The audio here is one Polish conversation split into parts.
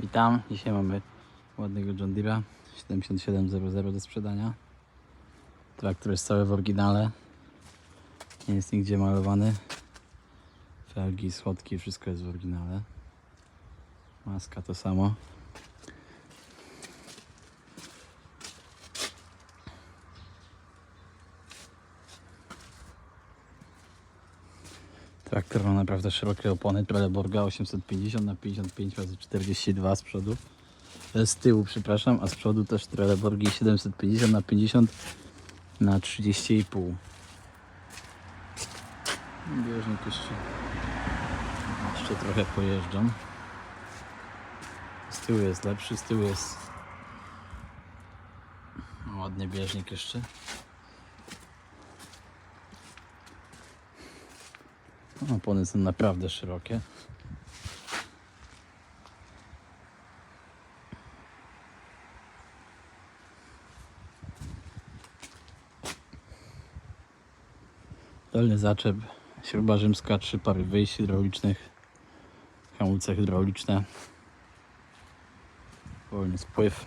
Witam, dzisiaj mamy ładnego John Deere'a 7700 do sprzedania. Traktor jest cały w oryginale, nie jest nigdzie malowany. Felgi, schodki, wszystko jest w oryginale. Maska to samo. Traktor ma naprawdę szerokie opony, Trelleborga 850 na 55 razy 42 z przodu. E, Z tyłu, przepraszam, a z przodu też Trelleborgi 750 na 50 na 30,5. Bieżnik jeszcze, jeszcze trochę pojeżdżam. Z tyłu jest lepszy, z tyłu jest ładny bieżnik jeszcze. Opony są naprawdę szerokie. Dolny zaczep, śruba rzymska, trzy pary wyjść hydraulicznych, hamulce hydrauliczne, wolny spływ.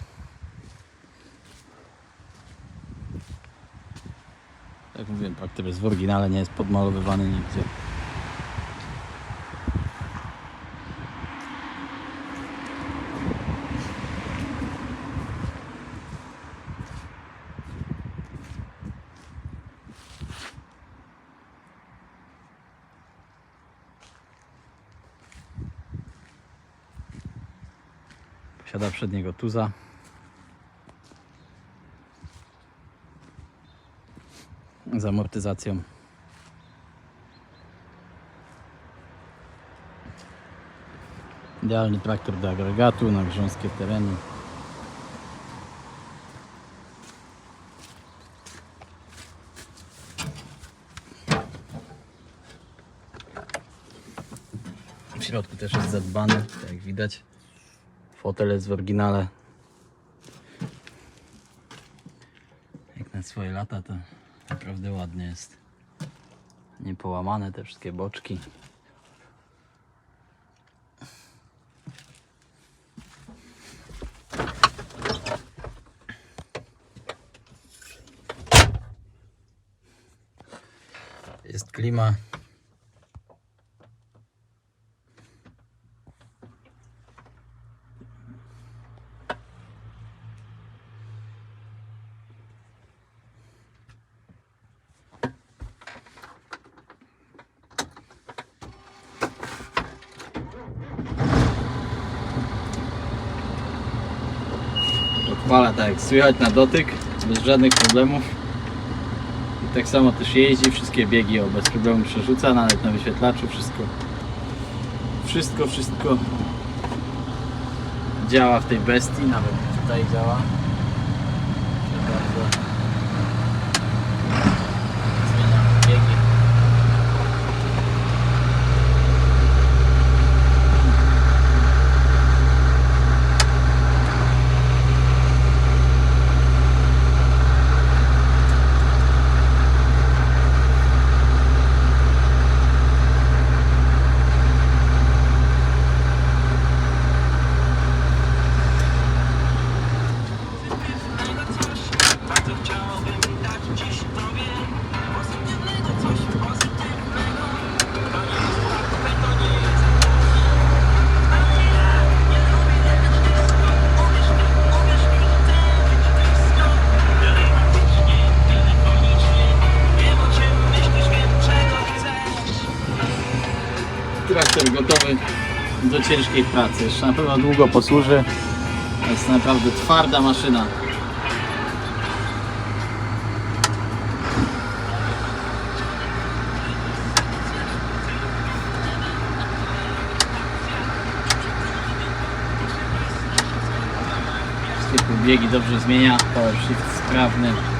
Jak mówiłem, traktor jest w oryginale, nie jest podmalowywany nigdzie. Posiada przedniego tuza. Z amortyzacją. Idealny traktor do agregatu na grząskie tereny. W środku też jest zadbany, tak jak widać. Fotel jest w oryginale. Jak na swoje lata to naprawdę ładnie jest. Nie połamane te wszystkie boczki. Jest klima. Odpala tak jak słychać na dotyk, bez żadnych problemów. I tak samo też jeździ, wszystkie biegi o bez problemu przerzuca, nawet na wyświetlaczu wszystko. Wszystko, wszystko działa w tej bestii, nawet tutaj działa. Traktor gotowy do ciężkiej pracy. Jeszcze na pewno długo posłuży. To jest naprawdę twarda maszyna. Wszystkie półbiegi dobrze zmienia. Power shift sprawny.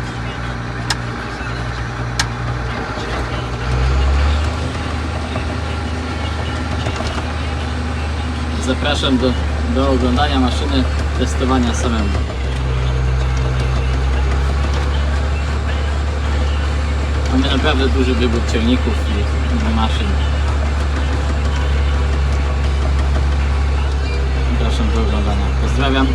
Zapraszam do, do oglądania maszyny, testowania samemu. Mamy naprawdę duży wybór ciągników i maszyn. zapraszam do oglądania. Pozdrawiam.